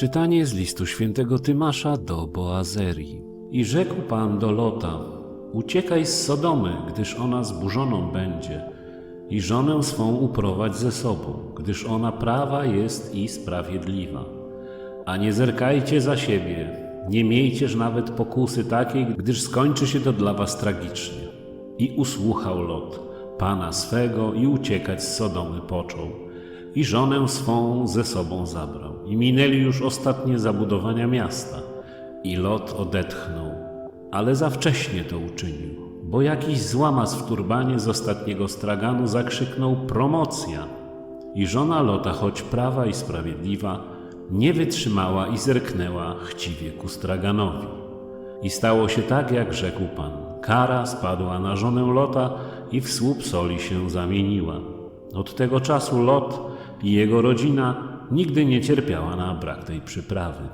Czytanie z listu świętego Tymasza do Boazerii. I rzekł Pan do Lota: Uciekaj z Sodomy, gdyż ona zburzoną będzie, i żonę swą uprowadź ze sobą, gdyż ona prawa jest i sprawiedliwa. A nie zerkajcie za siebie, nie miejcież nawet pokusy takiej, gdyż skończy się to dla was tragicznie. I usłuchał Lot Pana swego i uciekać z Sodomy począł. I żonę swą ze sobą zabrał. I minęli już ostatnie zabudowania miasta. I Lot odetchnął, ale za wcześnie to uczynił, bo jakiś złamas w turbanie z ostatniego straganu zakrzyknął promocja. I żona Lota, choć prawa i sprawiedliwa, nie wytrzymała i zerknęła chciwie ku straganowi. I stało się tak, jak rzekł Pan. Kara spadła na żonę Lota i w słup soli się zamieniła. Od tego czasu Lot i jego rodzina nigdy nie cierpiała na brak tej przyprawy.